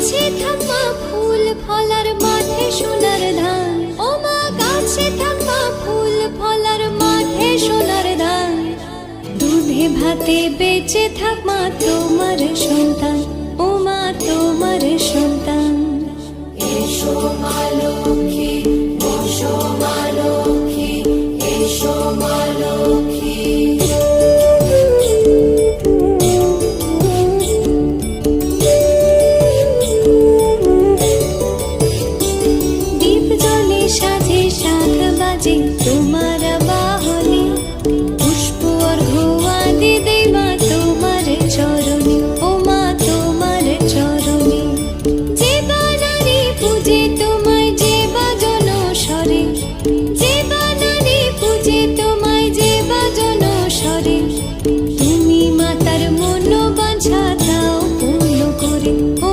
গাছে থাকা ফুল, ফলার মাঠে সোনার ধান। ও মা, গাছে থাকা ফুল, ফলার মাঠে সোনার ধান। দুধে ভাতে বেঁচে থাক মা তোমার সন্তান। ও মা, তোমার সন্তান। এসো মা লক্ষ্মী মা লক্ষ্মী, এসো মা change.